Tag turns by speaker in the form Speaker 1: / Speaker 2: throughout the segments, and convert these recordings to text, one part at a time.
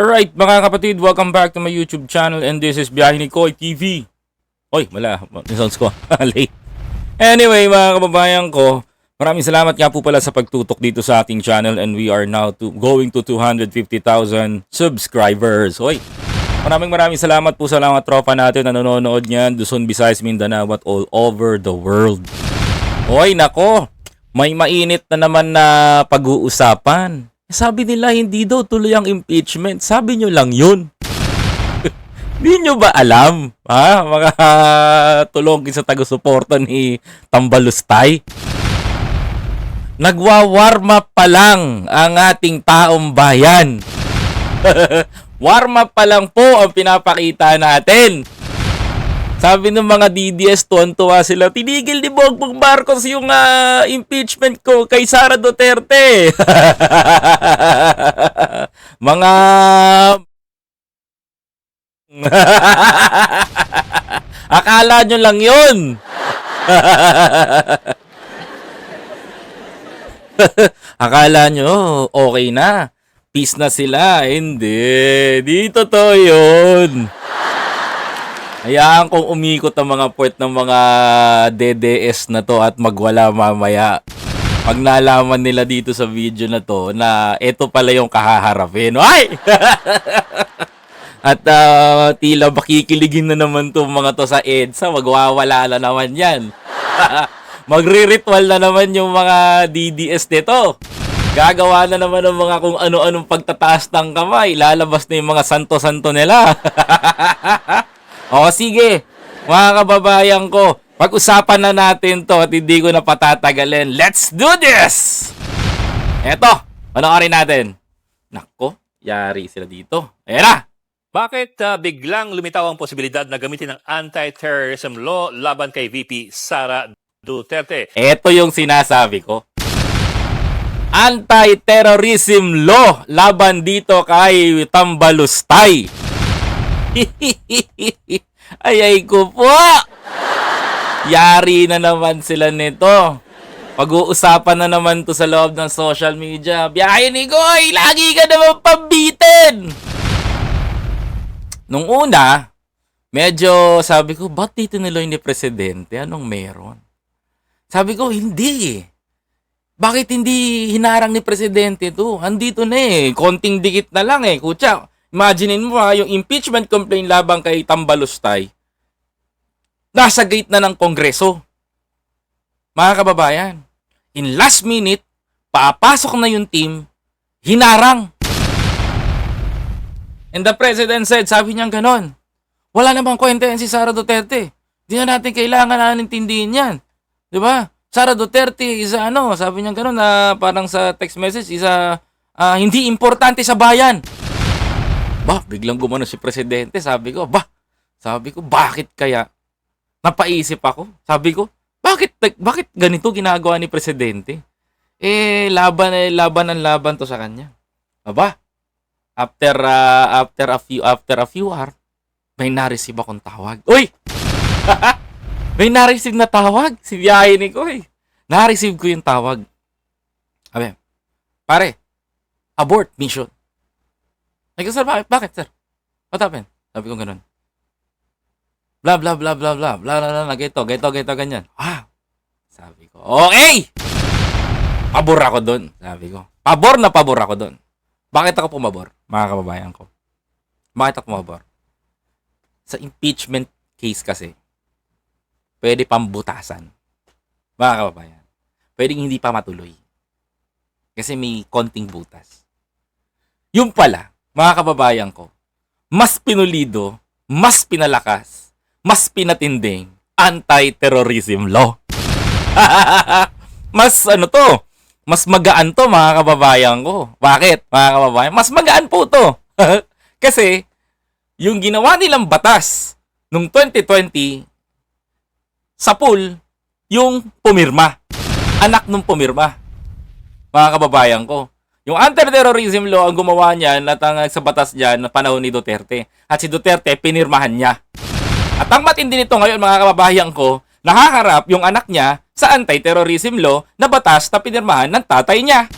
Speaker 1: Alright mga kapatid, welcome back to my YouTube channel and this is Biyahe ni Koy TV. Oy, wala, sounds ko, late. Anyway mga kababayan ko, maraming salamat nga po pala sa pagtutok dito sa ating channel and we are now to, going to 250,000 subscribers. Oy, maraming maraming salamat po sa mga tropa natin na nanonood niyan, Luzon, Visayas, Mindanao at all over the world. Oy, nako, may mainit na naman na pag-uusapan. Sabi nila hindi daw tuloy ang impeachment. Sabi nyo lang yun. Hindi nyo ba alam? Ha? Mga tulongin sa taga-suporta ni Tambalustay. Nagwa-warm pa lang ang ating taong bayan. warm pa lang po ang pinapakita natin. Sabi ng mga DDS, tuwan-tuwa sila, tinigil ni Bongbong Marcos yung ah, impeachment ko kay Sara Duterte. mga... Akala nyo lang yun. Akala nyo, okay na. Peace na sila. Hindi. Dito to yun. Hayaan kong umikot ang mga port ng mga DDS na to at magwala mamaya. Pag nalaman nila dito sa video na to na ito pala yung kahaharapin. Ay! at ah, tila makikiligin na naman to mga to sa EDSA. Magwawala na naman yan. Magre-ritual na naman yung mga DDS nito. Gagawa na naman ng mga kung ano-anong pagtataas ng kamay. Lalabas na yung mga santo-santo nila. O sige, mga kababayan ko, pag-usapan na natin to at hindi ko na patatagalin. Let's do this! Eto, panoorin natin. Nako, yari sila dito. Ayan na!
Speaker 2: Bakit ah, biglang lumitaw ang posibilidad na gamitin ang anti-terrorism law laban kay VP Sara Duterte?
Speaker 1: Eto yung sinasabi ko. Anti-terrorism law laban dito kay Tambalustay. ay ay ko po. Yari na naman sila nito. Pag-uusapan na naman to sa loob ng social media. Biyahe ni Goy, lagi ka naman pambitin. Nung una, medyo sabi ko, ba't dito niloy ni Presidente? Anong meron? Sabi ko, hindi eh. Bakit hindi hinarang ni Presidente to? Andito na eh. Konting dikit na lang eh. Kutya, imaginein mo ha, yung impeachment complaint labang kay Tambalustay. Nasa gate na ng Kongreso. Mga kababayan, in last minute, papasok na yung team, hinarang. And the President said, sabi niya ganon, wala namang kwenta yan si Sara Duterte. Di na natin kailangan na intindihin yan. Ba? Sara Duterte is ano, sabi niya gano'n na parang sa text message, is ah, hindi importante sa bayan. Ba, biglang gumano si Presidente, sabi ko, ba, sabi ko, bakit kaya? Napaisip ako, sabi ko, bakit, bakit ganito ginagawa ni Presidente? Eh, laban, eh, laban ang laban to sa kanya. Aba, after, ah, after a few, after a few hours, may na-receive akong tawag. Uy! may na-receive na tawag. Si biyahe ni Koy. Na-receive ko yung tawag. Sabi, pare, abort mission. Ay, sir, bakit? Bakit, sir? What happened? Sabi ko ganun. Bla, bla, bla, bla, bla, bla, bla, bla, ganito, ganito, ganito, ganyan. Ah, sabi ko, okay! Pabor ako doon, sabi ko. Pabor na pabor ako doon. Bakit ako pumabor, mga kababayan ko? Bakit ako pumabor? Sa impeachment case kasi, pwede pambutasan. Mga kababayan. Pwedeng hindi pa matuloy. Kasi may konting butas. Yung pala, mga kababayan ko, mas pinulido, mas pinalakas, mas pinatinding anti-terrorism law. mas ano to, mas magaan to mga kababayan ko. Bakit mga kababayan? Mas magaan po to. Kasi, yung ginawa nilang batas nung 2020 sa pool, yung pumirma. Anak nung pumirma. Mga kababayan ko. Yung anti-terrorism law ang gumawa niyan at ang sa batas niyan na panahon ni Duterte. At si Duterte pinirmahan niya. At ang matindi nito ngayon mga kababayan ko, nakaharap yung anak niya sa anti-terrorism law na batas na pinirmahan ng tatay niya.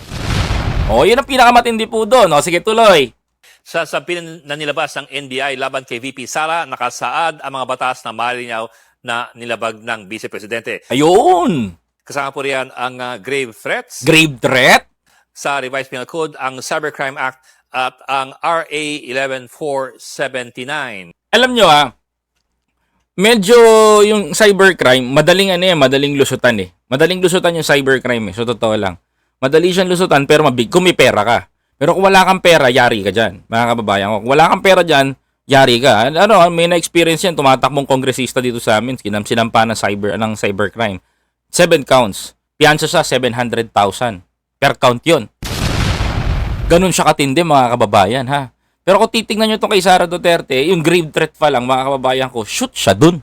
Speaker 1: O, yun ang pinakamatindi po doon. O, sige tuloy.
Speaker 2: Sa sabihin na nilabas ng NBI laban kay VP Sara, nakasaad ang mga batas na malinaw na nilabag ng Vice Presidente.
Speaker 1: Ayun!
Speaker 2: Kasama po riyan ang ah, grave threats
Speaker 1: Grave threat?
Speaker 2: Sa Revised Penal Code, ang Cybercrime Act at ang RA 11479.
Speaker 1: Alam nyo ah, medyo yung cybercrime, madaling ano eh, madaling lusutan eh. Madaling lusutan yung cybercrime eh, so totoo lang. Madali siyang lusutan pero mabig kung may pera ka. Pero kung wala kang pera, yari ka dyan. Mga kababayan ko. Kung wala kang pera dyan, yari ka. Ano, may na-experience yan. Tumatakbong kongresista dito sa amin. Sinampa ng cyber, ng cybercrime. Seven counts. Piyansa siya, 700,000. Per count yon. Ganun siya katindi mga kababayan ha. Pero kung titingnan nyo itong kay Sara Duterte, yung grave threat pa lang mga kababayan ko, shoot siya dun.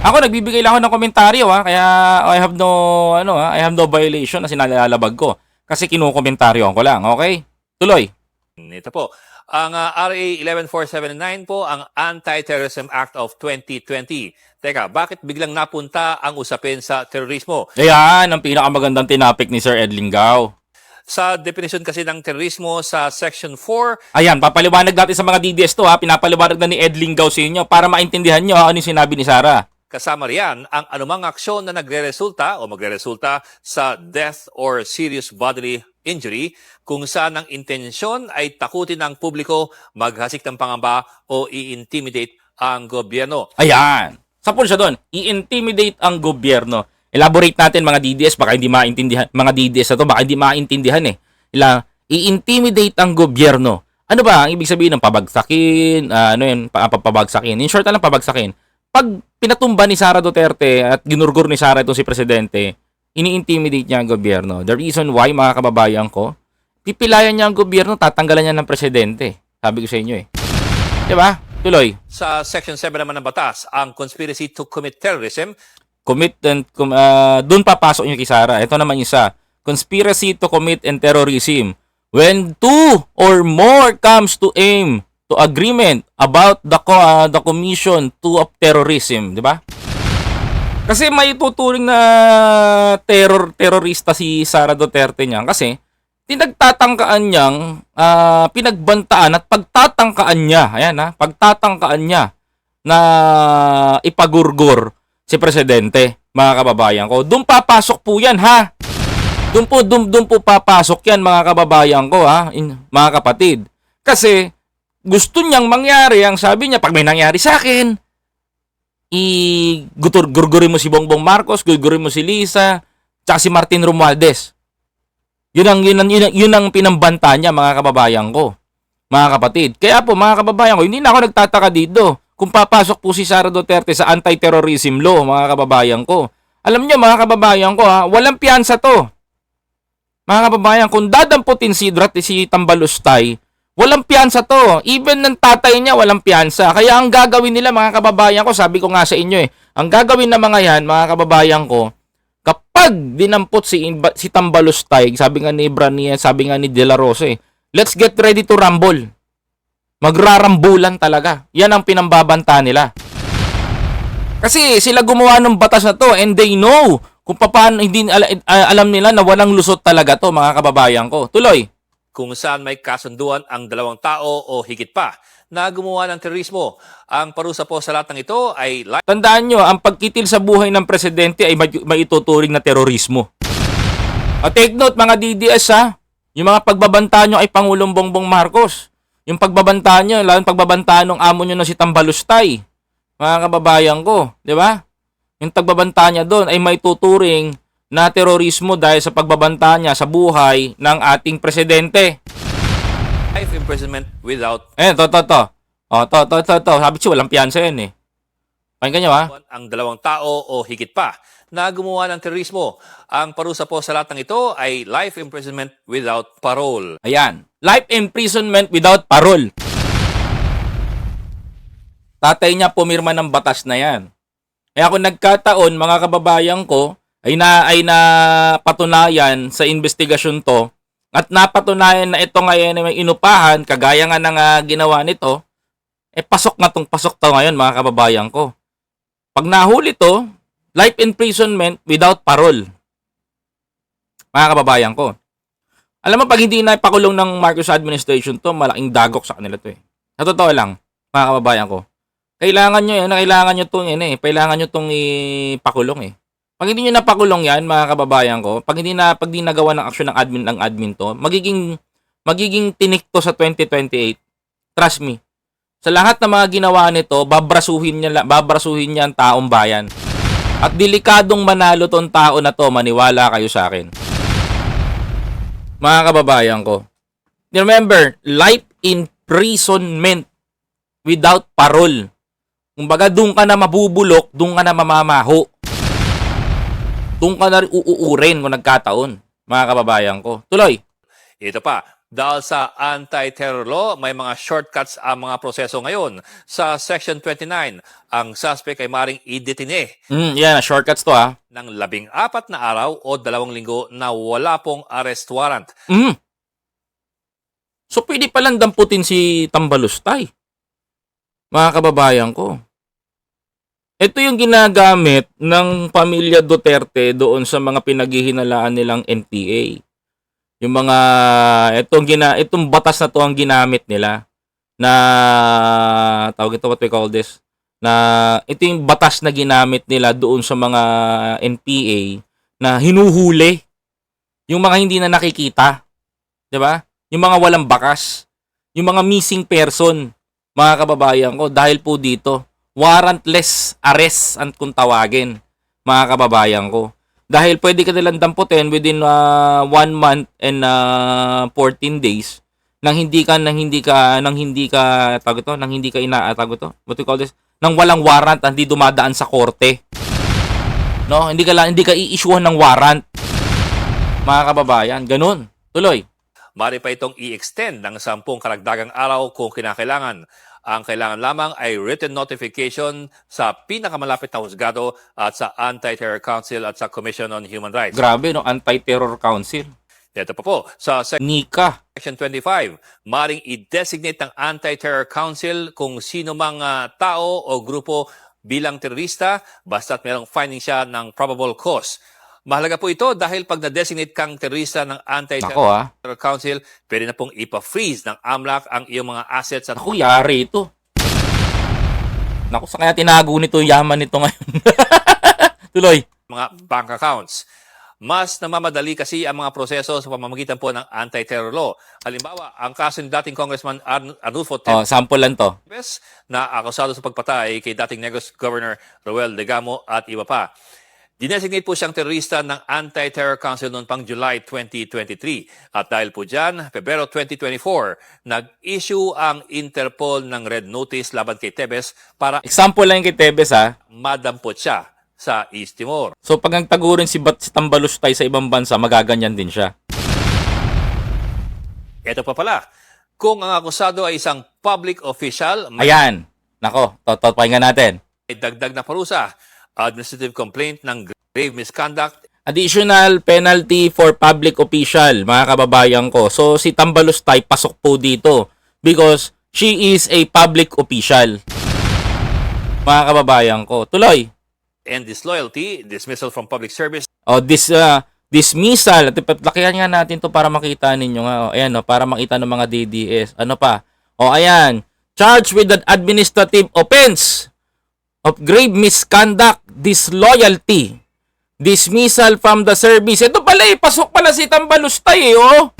Speaker 1: Ako nagbibigay lang ako ng komentaryo ha, kaya I have no ano ha, I have no violation na sinalalabag ko kasi kinukomentaryo ko lang, okay? Tuloy.
Speaker 2: Ito po. Ang ah, RA 11479 po, ang Anti-Terrorism Act of 2020. Teka, bakit biglang napunta ang usapin sa terorismo?
Speaker 1: Ayan, ang pinakamagandang tinapik ni Sir Ed Linggao.
Speaker 2: Sa definition kasi ng terorismo sa Section 4,
Speaker 1: Ayan, papaliwanag natin sa mga DDS to ha, pinapaliwanag na ni Ed Linggao sa inyo para maintindihan nyo ha, ano yung sinabi ni Sara.
Speaker 2: kasama riyan ang anumang aksyon na nagre-resulta o magre-resulta sa death or serious bodily injury kung saan ang intensyon ay takutin ng publiko, maghasik ng pangamba o i-intimidate ang gobyerno.
Speaker 1: Ayan. Sapon siya doon. I-intimidate ang gobyerno. Elaborate natin mga DDS, baka hindi maintindihan. Mga DDS na to, baka hindi maintindihan eh. Ila, i-intimidate ang gobyerno. Ano ba ang ibig sabihin ng pabagsakin? ah, ano yun? Pa, papabagsakin. In short, lang pabagsakin. Pag pinatumba ni Sara Duterte at ginurgur ni Sara itong si Presidente, ini-intimidate niya ang gobyerno. The reason why, mga kababayan ko, pipilayan niya ang gobyerno, tatanggalan niya ng Presidente. Sabi ko sa inyo eh. ba? Tuloy.
Speaker 2: Sa Section 7 naman ng batas, ang conspiracy to commit terrorism
Speaker 1: commit and com, uh, doon papasok yung kay Sara. Ito naman isa. Conspiracy to commit and terrorism. When two or more comes to aim to agreement about the co- uh, the commission to of terrorism, di ba? Kasi may tuturing na terror terorista si Sara Duterte niyan kasi pinagtatangkaan niyang ah, pinagbantaan at pagtatangkaan niya, ayan ha, pagtatangkaan niya na ipagurgur si presidente, mga kababayan ko. Doon papasok po 'yan ha. Doon po doon, doon po papasok 'yan mga kababayan ko ha, in, mga kapatid. Kasi gusto niyang mangyari ang sabi niya pag may nangyari sa akin, i gutur gurgurin mo si Bongbong Marcos, gurgurin mo si Lisa, tsaka si Martin Romualdez. Yun ang, yun ang, yun yun ang pinambanta niya mga kababayan ko. Mga kapatid. Kaya po mga kababayan ko, hindi na ako nagtataka dito kung papasok po si Sara Duterte sa anti-terrorism law mga kababayan ko. Alam niyo mga kababayan ko ha, walang piyansa to. Mga kababayan, kung dadamputin si Drat si Tambalustay, walang piyansa to. Even ng tatay niya, walang piyansa. Kaya ang gagawin nila mga kababayan ko, sabi ko nga sa inyo eh, ang gagawin ng mga yan, mga kababayan ko, kapag dinampot si, si Tambalustay, sabi nga ni Brania, sabi nga ni De La Rosa eh, let's get ready to rumble. Magrarambulan talaga. Yan ang pinambabanta nila. Kasi sila gumawa ng batas na to and they know kung paano hindi ala- alam nila na walang lusot talaga to mga kababayan ko. Tuloy.
Speaker 2: kung saan may kasunduan ang dalawang tao o higit pa na gumawa ng terorismo. Ang parusa po sa lahat ng ito ay
Speaker 1: Tandaan nyo, ang pagkitil sa buhay ng presidente ay may, may ituturing na terorismo. O take note mga DDS ha, yung mga pagbabanta nyo ay Pangulong Bongbong Marcos. Yung pagbabanta nyo, lalo pagbabanta ng amo nyo na si Tambalustay. Mga kababayan ko, di ba? Yung pagbabanta niya doon ay may tuturing na terorismo dahil sa pagbabanta niya sa buhay ng ating presidente.
Speaker 2: Imprisonment without
Speaker 1: Eh, to, to, to. O, to, to, to, to. Sabi ko, walang piyansa yan eh. Pakinggan nyo ha.
Speaker 2: ang dalawang tao o higit pa na gumawa ng terorismo. Ang parusa po sa lahat ng ito ay life imprisonment without parole.
Speaker 1: Ayan. Life imprisonment without parole. Tatay niya pumirma ng batas na yan. Kaya kung nagkataon, mga kababayan ko, ay na ay na patunayan sa investigasyon to at napatunayan na ito ngayon ay may inupahan kagaya nga ng ah, ginawa nito eh pasok na tong pasok to ngayon mga kababayan ko pag nahuli to life imprisonment without parole mga kababayan ko Alam mo, pag hindi na ipakulong ng Marcos administration to, malaking dagok sa kanila to eh. Sa totoo lang, mga kababayan ko. Kailangan nyo yan, kailangan nyo itong yan eh. Kailangan nyo itong ipakulong eh. Pag hindi nyo napakulong yan, mga kababayan ko, pag hindi na, pag di nagawa ng aksyon ng admin ng admin to, magiging, magiging tinik to sa 2028. Trust me. Sa lahat ng mga ginawa nito, babrasuhin niya, babrasuhin niya ang taong bayan. At delikadong manalo tong tao na to, maniwala kayo sa akin. Mga kababayan ko. Remember, life imprisonment without parole. Kumbaga, doon ka na mabubulok, doon ka na mamamaho. Doon ka na rin uuurin kung nagkataon, mga kababayan ko. Tuloy.
Speaker 2: Ito pa, dahil sa anti-terror law, may mga shortcuts ang mga proseso ngayon. Sa Section 29, ang suspect ay maring idetine
Speaker 1: Mm, yan, shortcuts to ha.
Speaker 2: ng labing apat na araw o dalawang linggo na wala pong arrest warrant.
Speaker 1: Mm. So, pwede palang damputin si Tambalustay. Mga kababayan ko. Ito yung ginagamit ng pamilya Duterte doon sa mga pinaghihinalaan nilang NPA. Yung mga itong gina itong batas na to ang ginamit nila na tawag ito what we call this na ito yung batas na ginamit nila doon sa mga NPA na hinuhuli yung mga hindi na nakikita 'di ba? Yung mga walang bakas, yung mga missing person, mga kababayan ko dahil po dito warrantless arrest ang kung tawagin, mga kababayan ko. Dahil pwede ka nilang damputin within uh, one month and uh, 14 days nang hindi ka nang hindi ka nang hindi ka tawag ito, nang hindi ka ina ah, ito, what do you call this? Nang walang warrant, hindi dumadaan sa korte. No, hindi ka lang hindi ka i-issuehan ng warrant. Mga kababayan, ganun. Tuloy.
Speaker 2: Mari pa itong i-extend ng sampung karagdagang araw kung kinakailangan. Ang kailangan lamang ay written notification sa pinakamalapit na husgado at sa Anti-Terror Council at sa Commission on Human Rights.
Speaker 1: Grabe no, Anti-Terror Council.
Speaker 2: Ito pa po, sa
Speaker 1: Nika.
Speaker 2: Section 25, maring i-designate ng Anti-Terror Council kung sino mang ah, tao o grupo bilang terorista basta't merong finding siya ng probable cause. Mahalaga po ito dahil pag na-designate kang terorista ng Anti-Terror
Speaker 1: ah.
Speaker 2: Council, pwede na pong ipa-freeze ng AMLAC ang iyong mga assets at
Speaker 1: Naku, yari ito. Naku, sa kaya tinago nito yung yaman nito ngayon. Tuloy.
Speaker 2: mga bank accounts. Mas namamadali kasi ang mga proseso sa pamamagitan po ng anti-terror law. Halimbawa, ang kaso ni dating Congressman Arn- Arnulfo
Speaker 1: Oh, sample lang to.
Speaker 2: Na akusado sa pagpatay kay dating Negros Governor Roel Degamo at iba pa. Dinesignate po siyang terorista ng Anti-Terror Council noong pang July 2023. At dahil po dyan, Pebrero 2024, nag-issue ang Interpol ng Red Notice laban kay Tevez para
Speaker 1: Example lang kay Tebes ha.
Speaker 2: madampot siya sa East Timor.
Speaker 1: So pag ang tagurin si Bat si Tambalustay sa ibang bansa, magaganyan din siya.
Speaker 2: Ito pa pala, kung ang akusado ay isang public official, may
Speaker 1: Ayan. Nako, totoo natin.
Speaker 2: dagdag na parusa, administrative complaint ng grave misconduct,
Speaker 1: Additional penalty for public official, mga kababayan ko. So, si Tambalustay pasok po dito because she is a public official. Mga kababayan ko. Tuloy.
Speaker 2: and disloyalty, dismissal from public service,
Speaker 1: O, this, uh, dismissal. At lakihan nga natin to para makita ninyo nga. O, ayan, o, para makita ng mga DDS. Ano pa? O, ayan. Charged with an administrative offense of grave misconduct, disloyalty, dismissal from the service. Ito pala eh, pasok pala si Tambalustay eh, oh.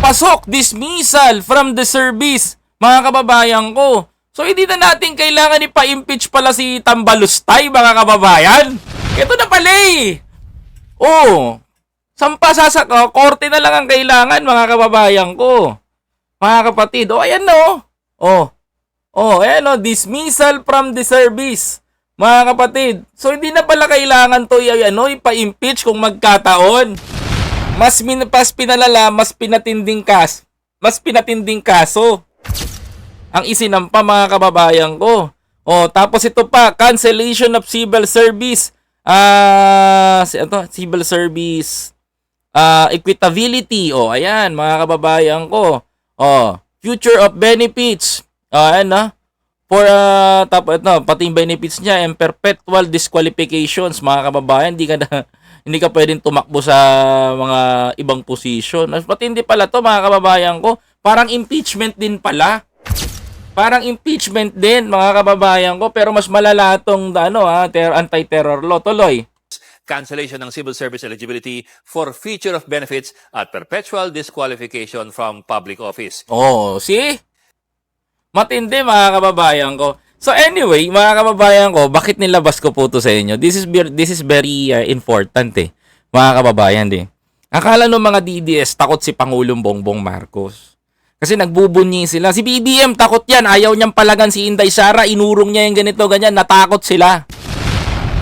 Speaker 1: Pasok, dismissal from the service, mga kababayan ko. So, hindi na natin kailangan ipa-impeach pala si Tambalustay, mga kababayan. Ito na pala eh. Oh, sampa sa oh, korte na lang ang kailangan, mga kababayan ko. Mga kapatid, oh, ayan no. Oh, oh, ayan no, dismissal from the service. Mga kapatid, so hindi na pala kailangan to y- ano, ipa-impeach kung magkataon. Mas, min- mas pinalala, mas pinatinding kas, mas pinatinding kaso. Ang isinampa mga kababayan ko. Oh, tapos ito pa, cancellation of civil service. Ah, si ano, civil service ah equitability. Oh, ayan mga kababayan ko. Oh, future of benefits. Oh, ayan na. For uh, tap, ito, pati yung benefits niya and perpetual disqualifications mga kababayan, hindi ka na hindi ka pwedeng tumakbo sa mga ibang position. Mas matindi pala to mga kababayan ko. Parang impeachment din pala. Parang impeachment din mga kababayan ko pero mas malala tong ano ha, ter- anti-terror law tuloy.
Speaker 2: cancellation ng civil service eligibility for future of benefits at perpetual disqualification from public office.
Speaker 1: Oh, see? Matindi mga kababayan ko. So anyway, mga kababayan ko, bakit nilabas ko po to sa inyo? This is this is very uh, important eh. Mga kababayan din. Akala ng mga DDS takot si Pangulong Bongbong Marcos. Kasi nagbubunyi sila. Si BBM takot yan. Ayaw niyang palagan si Inday Sara. Inurong niya yung ganito, ganyan. Natakot sila.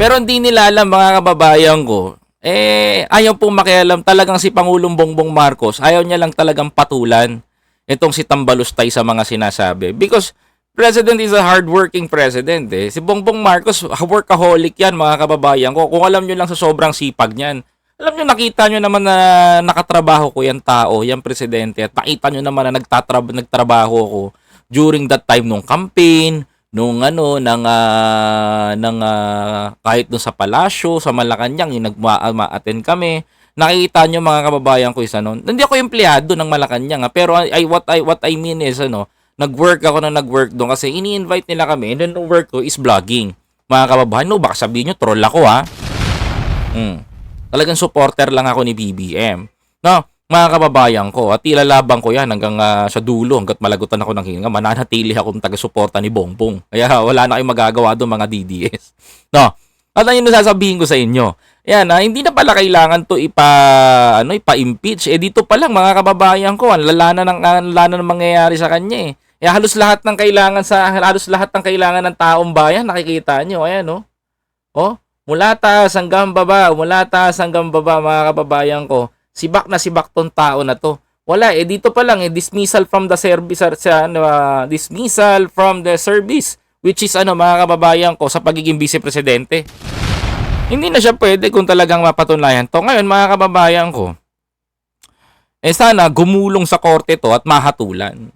Speaker 1: Pero hindi nila alam mga kababayan ko. Eh, ayaw pong makialam talagang si Pangulong Bongbong Marcos. Ayaw niya lang talagang patulan itong si Tambalustay sa mga sinasabi. Because President is a hardworking president eh. Si Bongbong Marcos, workaholic yan mga kababayan ko. Kung alam nyo lang sa sobrang sipag niyan. Alam nyo, nakita nyo naman na nakatrabaho ko yan tao, yan presidente. At nakita nyo naman na nagtatrab nagtrabaho ko during that time nung campaign, nung ano, ng, ah, ng ah, kahit dun sa palasyo, sa Malacanang, yung nagma-attend kami. Nakikita nyo mga kababayan ko isa noon. Hindi ako empleyado ng Malacanang, ah, pero I, what I what I mean is ano, nag-work ako na nag-work doon kasi ini-invite nila kami and then the work ko is vlogging. Mga kababayan, no, baka sabihin nyo, troll ako ha. Hmm. Talagang supporter lang ako ni BBM. No, mga kababayan ko, at ilalabang ko yan hanggang ah, sa dulo, hanggat malagutan ako ng hinga, mananatili akong taga-suporta ni Bongbong. Kaya wala na kayong magagawa doon mga DDS. No, at ano yung sasabihin ko sa inyo? Yan, ah, hindi na pala kailangan to ipa ano ipa-impeach. Eh dito pa lang mga kababayan ko, ang lala na ng ang lala na ng mangyayari sa kanya eh. Eh halos lahat ng kailangan sa halos lahat ng kailangan ng taong bayan nakikita nyo. Ayan oh. Oh, mula taas hanggang baba, mula taas hanggang baba mga kababayan ko. Sibak na sibak tong tao na to. Wala eh dito pa lang eh dismissal from the service sa ah, dismissal from the service which is ano mga kababayan ko sa pagiging vice presidente. Hindi na siya pwede kung talagang mapatunayan to. Ngayon mga kababayan ko, eh sana gumulong sa korte to at mahatulan.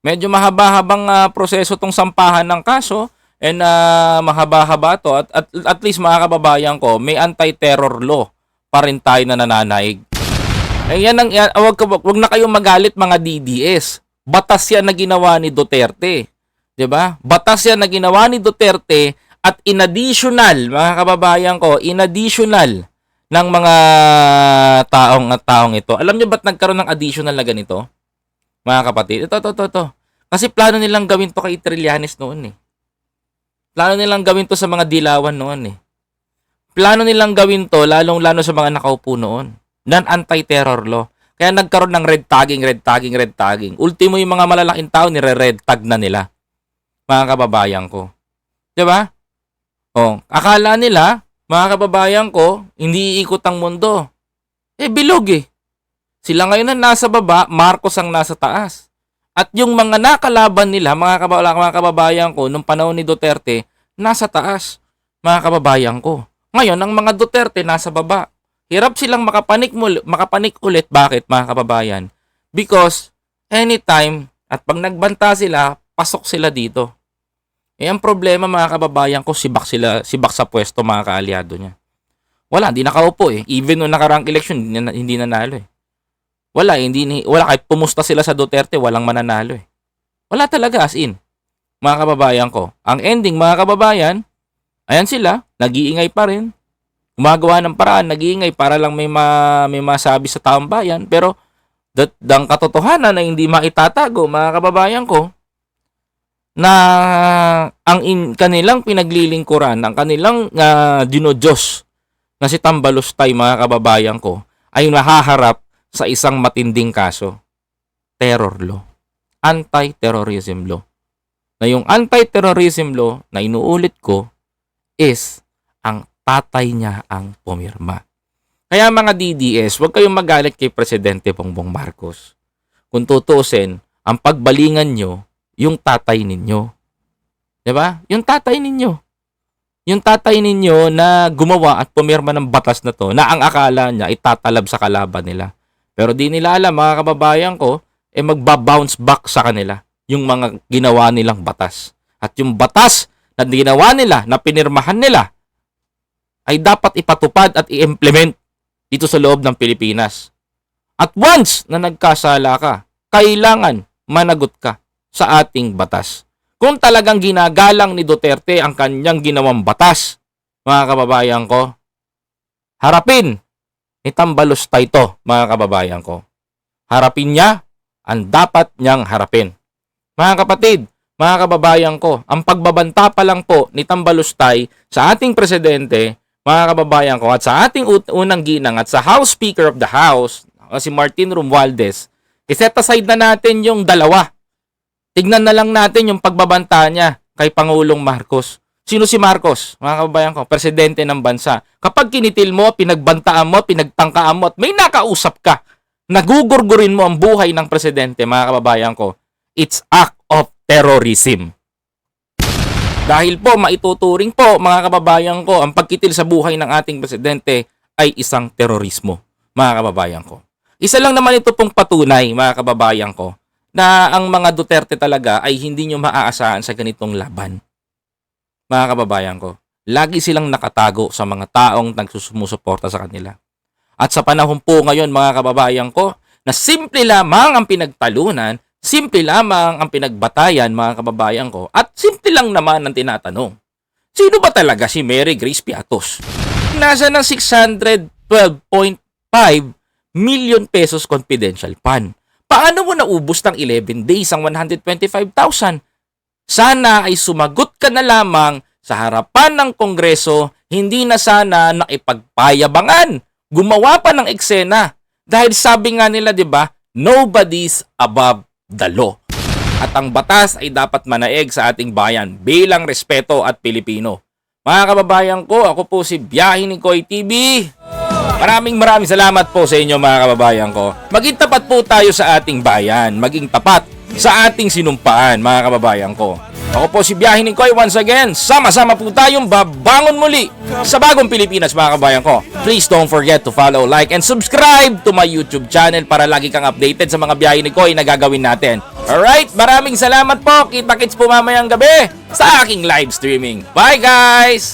Speaker 1: Medyo mahaba-habang ah, proseso tong sampahan ng kaso and ah, mahaba-haba to at, at at least mga kababayan ko, may anti-terror law pa rin tayo na nananaig. Eh yan ang yan, wag, wag na kayong magalit mga DDS. Batas yan na ginawa ni Duterte. 'Di ba? Batas yan na ginawa ni Duterte at in additional, mga kababayan ko, in additional ng mga taong taong ito. Alam niyo ba't nagkaroon ng additional na ganito? Mga kapatid, ito, ito, ito, ito. Kasi plano nilang gawin to kay Trillanes noon eh. Plano nilang gawin to sa mga dilawan noon eh. Plano nilang gawin to lalong-lalo sa mga nakaupo noon. Non anti-terror law. Kaya nagkaroon ng red tagging, red tagging, red tagging. Ultimo yung mga malalaking tao nire-red tag na nila. Mga kababayan ko. 'Di ba? Oh, akala nila, mga kababayan ko, hindi iikot ang mundo. Eh bilog eh. Sila ngayon ang nasa baba, Marcos ang nasa taas. At yung mga nakalaban nila, mga, kababa, mga kababayan ko, nung panahon ni Duterte, nasa taas, mga kababayan ko. Ngayon, ang mga Duterte nasa baba. Hirap silang makapanik, muli, makapanik ulit. Bakit, mga kababayan? Because, anytime, at pag nagbanta sila, pasok sila dito. Eh, ang problema, mga kababayan ko, sibak sila, sibak sa pwesto, mga kaalyado niya. Wala, hindi nakaupo eh. Even nung nakarang election, hindi, na, hindi nanalo eh. Wala, hindi ni wala kahit pumusta sila sa Duterte, walang mananalo eh. Wala talaga as in. Mga kababayan ko. Ang ending mga kababayan, ayan sila, nag-iingay pa rin. Gumagawa ng paraan, nag-iingay para lang may ma, may masabi sa taong bayan, pero dat dang katotohanan na hindi maitatago mga kababayan ko na ang in, kanilang pinaglilingkuran, ang kanilang uh, dinodiyos na si Tambalustay mga kababayan ko ay nahaharap sa isang matinding kaso. Terror law. Anti-terrorism law. Na yung anti-terrorism law na inuulit ko is ang tatay niya ang pumirma. Kaya mga DDS, huwag kayong magalit kay Presidente Bongbong Marcos. Kung tutusin, ang pagbalingan nyo, yung tatay ninyo. 'Di ba? Yung tatay ninyo. Yung tatay ninyo na gumawa at pumirma ng batas na to na ang akala niya itatalab sa kalaban nila. Pero di nila alam mga kababayan ko, eh magba-bounce back sa kanila yung mga ginawa nilang batas. At yung batas na ginawa nila, na pinirmahan nila, ay dapat ipatupad at i-implement dito sa loob ng Pilipinas. At once na nagkasala ka, kailangan managot ka sa ating batas. Kung talagang ginagalang ni Duterte ang kanyang ginawang batas, mga kababayan ko, harapin ni Tambalos ito, mga kababayan ko. Harapin niya ang dapat niyang harapin. Mga kapatid, mga kababayan ko, ang pagbabanta pa lang po ni Tambalustay sa ating presidente, mga kababayan ko, at sa ating unang ginang at sa House Speaker of the House, si Martin Romualdez, iset aside na natin yung dalawa. Tignan na lang natin yung pagbabanta niya kay Pangulong Marcos. Sino si Marcos? Mga kababayan ko, presidente ng bansa. Kapag kinitil mo, pinagbantaan mo, pinagtangkaan mo, at may nakausap ka, nagugurgurin mo ang buhay ng presidente, mga kababayan ko, it's act of terrorism. Dahil po, maituturing po, mga kababayan ko, ang pagkitil sa buhay ng ating presidente ay isang terorismo, mga kababayan ko. Isa lang naman ito pong patunay, mga kababayan ko, na ang mga Duterte talaga ay hindi nyo maaasahan sa ganitong laban. Mga kababayan ko, lagi silang nakatago sa mga taong nagsusumusuporta sa kanila. At sa panahon po ngayon, mga kababayan ko, na simple lamang ang pinagtalunan, simple lamang ang pinagbatayan, mga kababayan ko, at simple lang naman ang tinatanong. Sino ba talaga si Mary Grace Piatos? Nasa ng 612.5 million pesos confidential fund. Paano mo naubos ng 11 days ang 125,000? Sana ay sumagot ka na lamang sa harapan ng Kongreso, hindi na sana nakipagpayabangan. Gumawa pa ng eksena. Dahil sabi nga nila, di ba, nobody's above the law. At ang batas ay dapat manaeg sa ating bayan bilang respeto at Pilipino. Mga kababayan ko, ako po si Biyahe ni Koy TV. Maraming maraming salamat po sa inyo mga kababayan ko. Maging tapat po tayo sa ating bayan. Maging tapat sa ating sinumpaan mga kababayan ko. Ako po si Biyahe ni Koy once again. Sama-sama po tayong babangon muli sa bagong Pilipinas mga kababayan ko. Please don't forget to follow, like, and subscribe to my YouTube channel para lagi kang updated sa mga biyahe ni Koy na gagawin natin. Alright, maraming salamat po. Kita-kits po mamayang gabi sa aking live streaming. Bye guys!